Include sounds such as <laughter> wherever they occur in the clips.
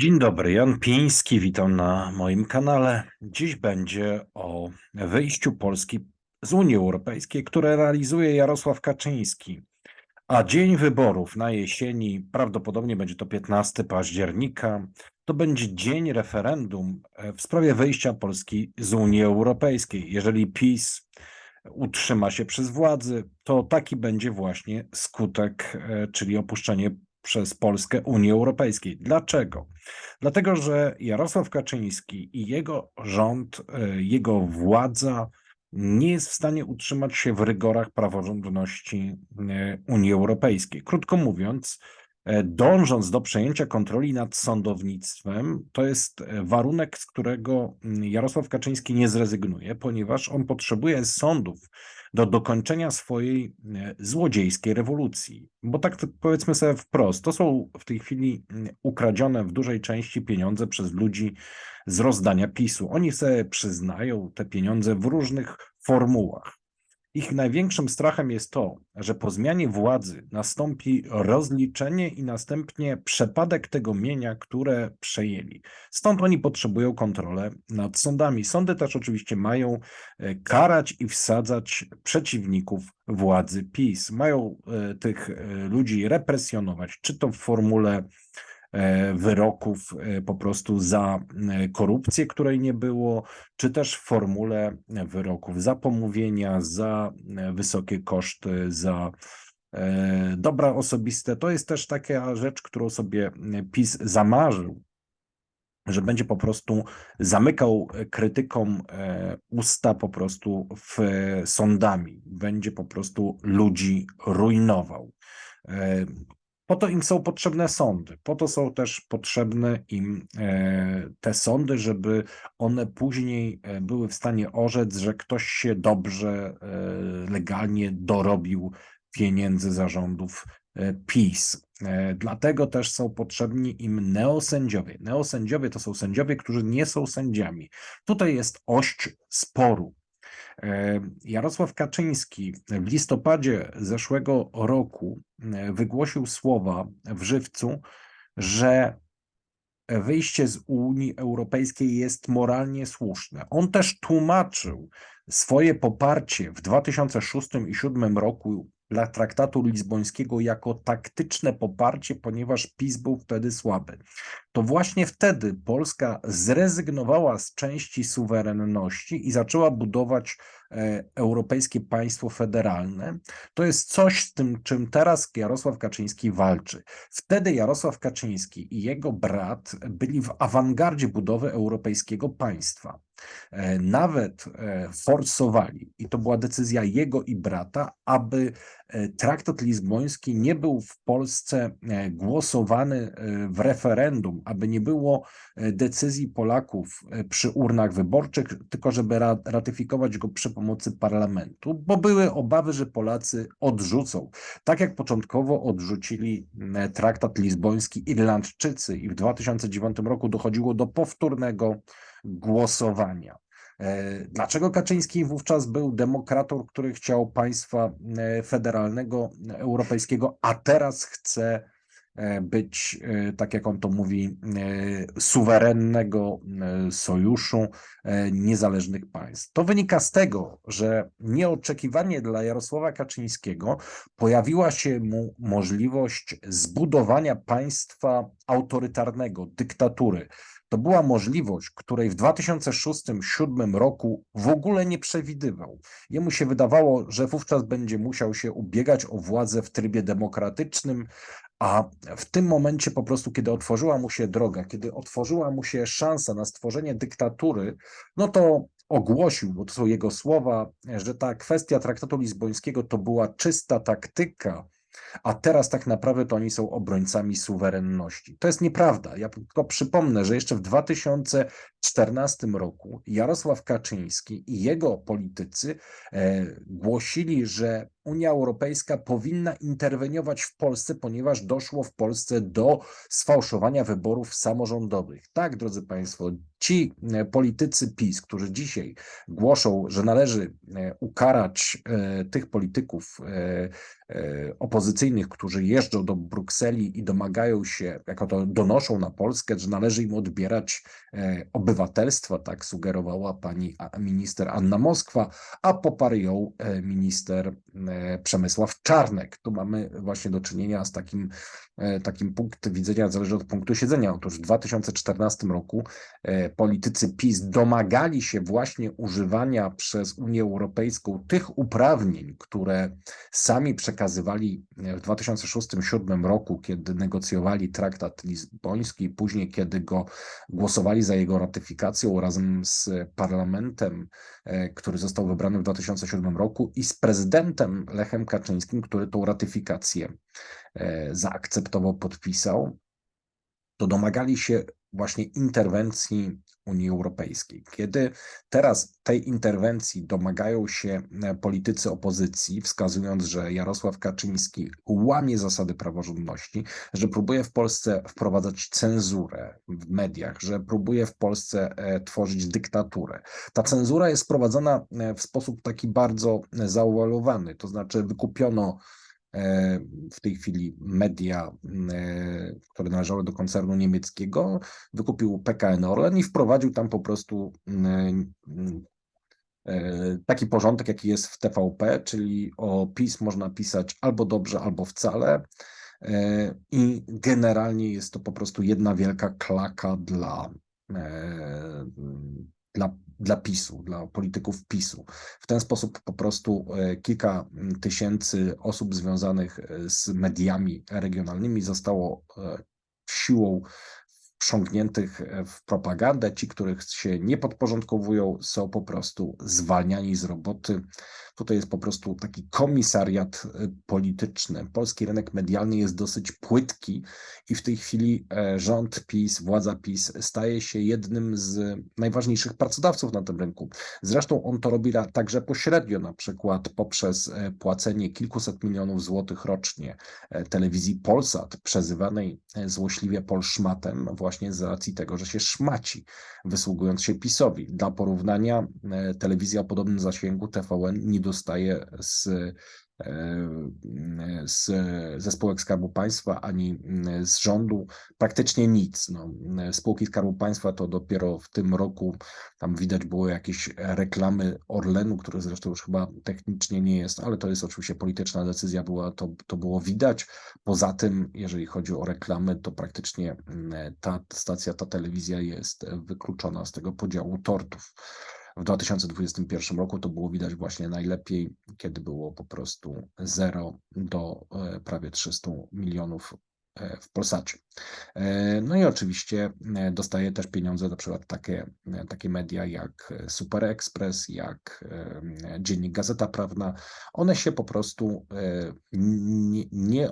Dzień dobry, Jan Piński, witam na moim kanale. Dziś będzie o wyjściu Polski z Unii Europejskiej, które realizuje Jarosław Kaczyński. A dzień wyborów na jesieni, prawdopodobnie będzie to 15 października, to będzie dzień referendum e, w sprawie wyjścia Polski z Unii Europejskiej. Jeżeli PiS utrzyma się przez władzy, to taki będzie właśnie skutek, e, czyli opuszczenie przez Polskę Unii Europejskiej. Dlaczego? Dlatego, że Jarosław Kaczyński i jego rząd, e, jego władza nie jest w stanie utrzymać się w rygorach praworządności e, Unii Europejskiej. Krótko mówiąc, dążąc do przejęcia kontroli nad sądownictwem, to jest warunek, z którego mm, Jarosław Kaczyński nie zrezygnuje, ponieważ on potrzebuje sądów do dokończenia swojej e, złodziejskiej rewolucji. Bo tak powiedzmy sobie wprost, to są w tej chwili mm, ukradzione w dużej części pieniądze przez ludzi z rozdania PiSu. Oni sobie przyznają te pieniądze w różnych formułach. Ich największym strachem jest to, że po zmianie władzy nastąpi rozliczenie i następnie przepadek tego mienia, które przejęli. Stąd oni potrzebują kontrolę nad sądami. Sądy też oczywiście mają e, karać i wsadzać przeciwników władzy PiS. Mają e, tych e, ludzi represjonować, czy to w formule wyroków e, po prostu za e, korupcję, której nie było, czy też w formule wyroków za pomówienia, za wysokie koszty, za dobra osobiste. To jest też taka rzecz, którą sobie PiS zamarzył, że będzie po prostu zamykał krytykom usta po prostu w sądami, będzie po prostu ludzi rujnował. Po to im są potrzebne sądy, po to są też potrzebne im e, te sądy, żeby one później e, były w stanie orzec, że ktoś się dobrze, e, legalnie dorobił pieniędzy zarządów PiS. Dlatego też są potrzebni im neosędziowie. Neosędziowie to są sędziowie, którzy nie są sędziami. Tutaj jest ość sporu. E, Jarosław Kaczyński w listopadzie zeszłego roku e, wygłosił słowa w żywcu, że wyjście z Unii Europejskiej jest moralnie słuszne. On też tłumaczył swoje poparcie w 2006 i 2007 roku dla traktatu lizbońskiego jako taktyczne poparcie, ponieważ PiS był wtedy słaby. To właśnie wtedy Polska zrezygnowała z części suwerenności i zaczęła budować e, europejskie państwo federalne. To jest coś z tym, czym teraz Jarosław Kaczyński walczy. Wtedy Jarosław Kaczyński i jego brat byli w awangardzie budowy europejskiego państwa. E, nawet e, forsowali, i to była decyzja jego i brata, aby traktat lizboński nie był w Polsce głosowany w referendum, aby nie było decyzji Polaków przy urnach wyborczych, tylko żeby ratyfikować go przy pomocy parlamentu, bo były obawy, że Polacy odrzucą. Tak jak początkowo odrzucili traktat lizboński Irlandczycy i w 2009 roku dochodziło do powtórnego głosowania. E, dlaczego Kaczyński wówczas był demokratą, który chciał państwa e, federalnego, europejskiego, a teraz chce e, być, tak jak on to mówi, suwerennego sojuszu niezależnych państw. To wynika z tego, że nieoczekiwanie dla Jarosława Kaczyńskiego pojawiła się mu możliwość zbudowania państwa autorytarnego, dyktatury to była możliwość, której w 2006-2007 roku w ogóle nie przewidywał. Jemu się wydawało, że wówczas będzie musiał się ubiegać o władzę w trybie demokratycznym, a w tym momencie po prostu, kiedy otworzyła mu się droga, kiedy otworzyła mu się szansa na stworzenie dyktatury, no to ogłosił, bo to są jego słowa, że ta kwestia traktatu lizbońskiego to była czysta taktyka a teraz tak naprawdę to oni są obrońcami suwerenności. To jest nieprawda. Ja tylko przypomnę, że jeszcze w 2003 2014 roku Jarosław Kaczyński i jego politycy e, głosili, że Unia Europejska powinna interweniować w Polsce, ponieważ doszło w Polsce do sfałszowania wyborów samorządowych. Tak, drodzy Państwo, ci e, politycy PiS, którzy dzisiaj głoszą, że należy e, ukarać tych polityków opozycyjnych, którzy jeżdżą do Brukseli i domagają się, jako to donoszą na Polskę, że należy im odbierać obywatelstwo, tak sugerowała pani minister Anna Moskwa, a poparł ją minister Przemysław Czarnek. Tu mamy właśnie do czynienia z takim, e, takim punkt widzenia, zależy od punktu siedzenia. Otóż w 2014 roku e, politycy PiS domagali się właśnie używania przez Unię Europejską tych uprawnień, które sami przekazywali w 2006-2007 roku, kiedy negocjowali traktat lizboński, później kiedy go głosowali za jego ratyfikacją razem z parlamentem, e, który został wybrany w 2007 roku i z prezydentem Lechem Kaczyńskim, który tą ratyfikację e, zaakceptował, podpisał, to domagali się właśnie interwencji Unii Europejskiej. Kiedy teraz tej interwencji domagają się e, politycy opozycji, wskazując, że Jarosław Kaczyński łamie zasady praworządności, że próbuje w Polsce wprowadzać cenzurę w mediach, że próbuje w Polsce e, tworzyć dyktaturę. Ta cenzura jest wprowadzana w sposób taki bardzo zauwalowany, to znaczy wykupiono E, w tej chwili media, e, które należały do koncernu niemieckiego, wykupił PKN Orlen i wprowadził tam po prostu e, taki porządek, jaki jest w TVP, czyli o PiS można pisać albo dobrze, albo wcale. I generalnie jest to po prostu jedna wielka klaka dla, dla dla PiSu, dla polityków PiSu. W ten sposób po prostu e, kilka tysięcy osób związanych e, z mediami regionalnymi zostało e, siłą wsiągniętych w propagandę. Ci, których się nie podporządkowują, są po prostu zwalniani z roboty. Tutaj jest po prostu taki komisariat y, polityczny. Polski rynek medialny jest dosyć płytki i w tej chwili e, rząd PiS, władza PiS staje się jednym z najważniejszych pracodawców na tym rynku. Zresztą on to robi także pośrednio, na przykład poprzez e, płacenie kilkuset milionów złotych rocznie e, telewizji Polsat, przezywanej złośliwie Polszmatem, właśnie z racji tego, że się szmaci, wysługując się PiSowi. Dla porównania telewizja o podobnym zasięgu TVN nie dostaje z, e, z, ze spółek Skarbu Państwa ani z rządu praktycznie nic. No, spółki Skarbu Państwa to dopiero w tym roku tam widać było jakieś reklamy Orlenu, który zresztą już chyba technicznie nie jest, ale to jest oczywiście polityczna decyzja, była, to, to było widać. Poza tym, jeżeli chodzi o reklamy, to praktycznie ta stacja, ta telewizja jest wykluczona z tego podziału tortów. W 2021 roku to było widać właśnie najlepiej, kiedy było po prostu 0 do e, prawie 300 milionów w Polsacie. E, no i oczywiście e, dostaje też pieniądze na przykład takie, takie media jak Super Express, jak Dziennik Gazeta Prawna. One się po prostu nie, nie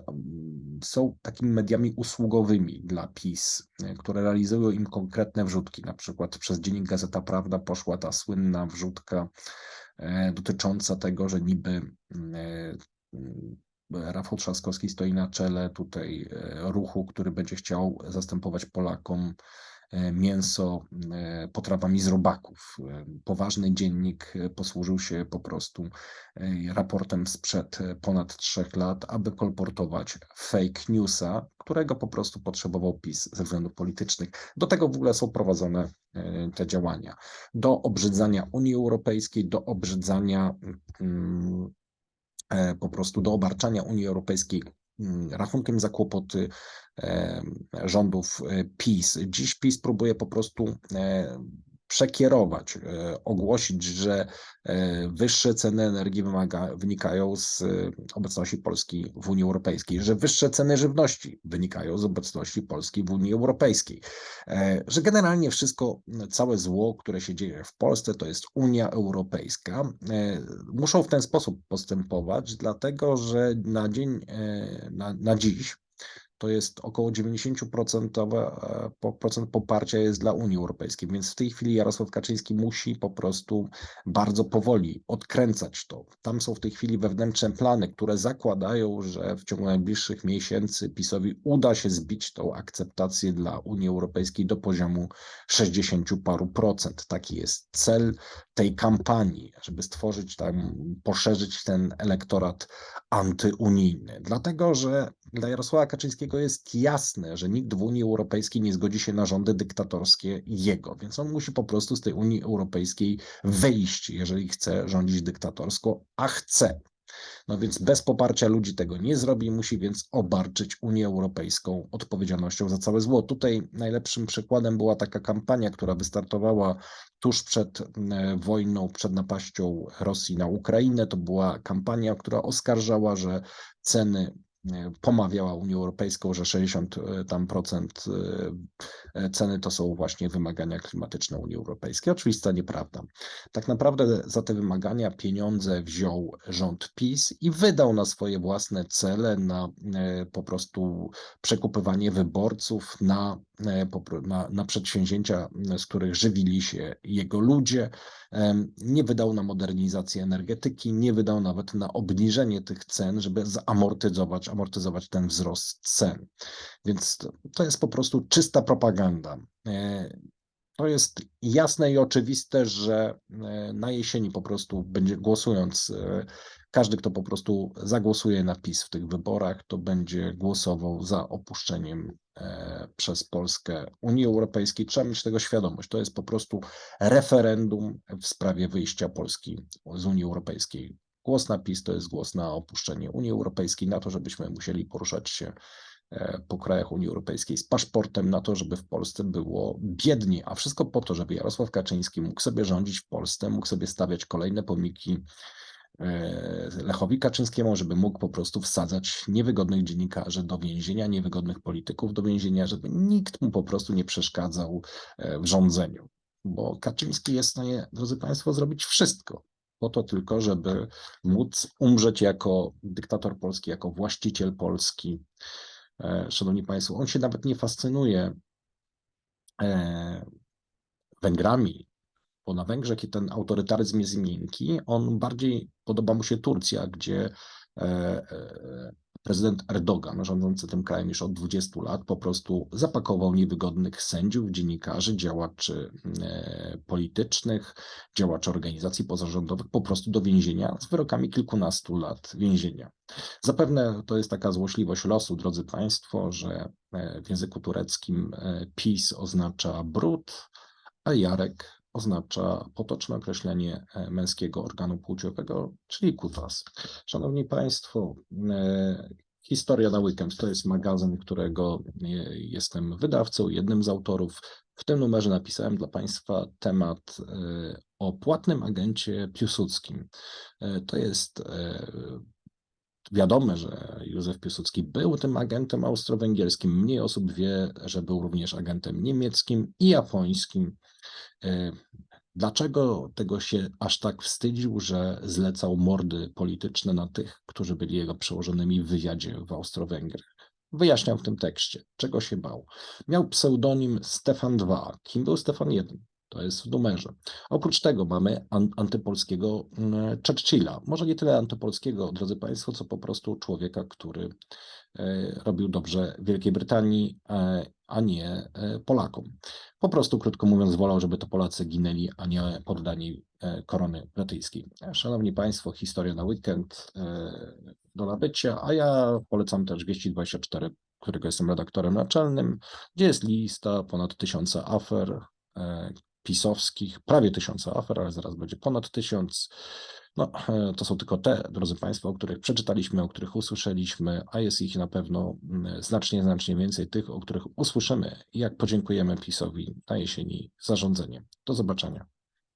są takimi mediami usługowymi dla PiS, które realizują im konkretne wrzutki. Na przykład przez Dziennik Gazeta Prawna poszła ta słynna wrzutka dotycząca tego, że niby Rafał Trzaskowski stoi na czele tutaj e, ruchu, który będzie chciał zastępować Polakom e, mięso e, potrawami z robaków. Poważny dziennik posłużył się po prostu raportem sprzed ponad trzech lat, aby kolportować fake newsa, którego po prostu potrzebował PiS ze względów politycznych. Do tego w ogóle są prowadzone te działania. Do obrzydzania Unii Europejskiej, do obrzydzania mm, po prostu do obarczania Unii Europejskiej mm, rachunkiem za kłopoty e, rządów e, PiS. Dziś PiS próbuje po prostu przekierować, e, ogłosić, że e, wyższe ceny energii wymaga, wynikają z obecności Polski w Unii Europejskiej, że wyższe ceny żywności wynikają z obecności Polski w Unii Europejskiej, e, że generalnie wszystko, całe zło, które się dzieje w Polsce, to jest Unia Europejska. Muszą w ten sposób postępować, dlatego że na dzień, na, na dziś to jest około 90% e, procent poparcia jest dla Unii Europejskiej, więc w tej chwili Jarosław Kaczyński musi po prostu bardzo powoli odkręcać to. Tam są w tej chwili wewnętrzne plany, które zakładają, że w ciągu najbliższych miesięcy PiSowi uda się zbić tą akceptację dla Unii Europejskiej do poziomu 60 paru procent. Taki jest cel tej kampanii, żeby stworzyć tam, poszerzyć ten elektorat antyunijny. Dlatego, że dla Jarosława Kaczyńskiego jest jasne, że nikt w Unii Europejskiej nie zgodzi się na rządy dyktatorskie jego, więc on musi po prostu z tej Unii Europejskiej wyjść, jeżeli chce rządzić dyktatorsko, a chce. No więc bez poparcia ludzi tego nie zrobi, musi więc obarczyć Unię Europejską odpowiedzialnością za całe zło. Tutaj najlepszym przykładem była taka kampania, która wystartowała tuż przed e, wojną, przed napaścią Rosji na Ukrainę. To była kampania, która oskarżała, że ceny pomawiała Unię Europejską, że 60 e, tam procent e, ceny to są właśnie wymagania klimatyczne Unii Europejskiej. Oczywista nieprawda. Tak naprawdę za te wymagania pieniądze wziął rząd PiS i wydał na swoje własne cele, na e, po prostu przekupywanie wyborców, na, e, na, na przedsięwzięcia, m, z których żywili się jego ludzie. Nie wydał na modernizację energetyki, nie wydał nawet na obniżenie tych cen, żeby zamortyzować amortyzować ten wzrost cen. Więc to, to jest po prostu czysta propaganda. E, To jest jasne i oczywiste, że e, na jesieni po prostu będzie głosując, e, każdy, kto po prostu zagłosuje na PiS w tych wyborach, to będzie głosował za opuszczeniem e, przez Polskę Unii Europejskiej. Trzeba mieć tego świadomość. To jest po prostu referendum w sprawie wyjścia Polski z Unii Europejskiej. Głos na PiS to jest głos na opuszczenie Unii Europejskiej, na to, żebyśmy musieli poruszać się e, po krajach Unii Europejskiej z paszportem na to, żeby w Polsce było biednie, a wszystko po to, żeby Jarosław Kaczyński mógł sobie rządzić w Polsce, mógł sobie stawiać kolejne pomniki Lechowi Kaczyńskiemu, żeby mógł po prostu wsadzać niewygodnych dziennikarzy do więzienia, niewygodnych polityków do więzienia, żeby nikt mu po prostu nie przeszkadzał e, w rządzeniu. Bo Kaczyński jest w stanie, drodzy Państwo, zrobić wszystko po to tylko, żeby móc umrzeć jako dyktator polski, jako właściciel Polski. E, Szanowni Państwo, on się nawet nie fascynuje e, Węgrami, bo na Węgrzech ten autorytaryzm jest miękki. On bardziej podoba mu się Turcja, gdzie e, e, prezydent Erdogan, rządzący tym krajem już od 20 lat, po prostu zapakował niewygodnych sędziów, dziennikarzy, działaczy e, politycznych, działaczy organizacji pozarządowych po prostu do więzienia z wyrokami kilkunastu lat więzienia. Zapewne to jest taka złośliwość losu, drodzy Państwo, że w języku tureckim PiS oznacza brud, a Jarek oznacza potoczne określenie e, męskiego organu płciowego, czyli kutas. Szanowni Państwo, e, Historia na weekend to jest magazyn, którego e, jestem wydawcą, jednym z autorów. W tym numerze napisałem dla Państwa temat o płatnym agencie Piłsudskim. To jest wiadome, że Józef Piłsudski był tym agentem austro-węgierskim. Mniej osób wie, że był również agentem niemieckim i japońskim. E, Dlaczego tego się aż tak wstydził, że zlecał mordy polityczne na tych, którzy byli jego przełożonymi w wywiadzie w Austro-Węgrzech? Wyjaśniam w tym tekście, czego się bał. Miał pseudonim Stefan II. Kim był Stefan I? To jest w numerze. Oprócz tego mamy an antypolskiego mm, Churchilla. Może nie tyle antypolskiego, drodzy Państwo, co po prostu człowieka, który e, robił dobrze Wielkiej Brytanii, e, a nie e, Polakom. Po prostu, krótko mówiąc, wolał, żeby to Polacy ginęli, a nie poddani korony brytyjskiej. Szanowni Państwo, historia na weekend do nabycia, a ja polecam też Wieści 24, którego jestem redaktorem naczelnym, gdzie jest lista ponad tysiąca afer pisowskich, prawie tysiąca afer, ale zaraz będzie ponad tysiąc. No, <clears throat> to są tylko te, drodzy Państwo, o których przeczytaliśmy, o których usłyszeliśmy, a jest ich na pewno mm, znacznie, znacznie więcej tych, o których usłyszymy, jak podziękujemy PiSowi na jesieni za rządzenie. Do zobaczenia.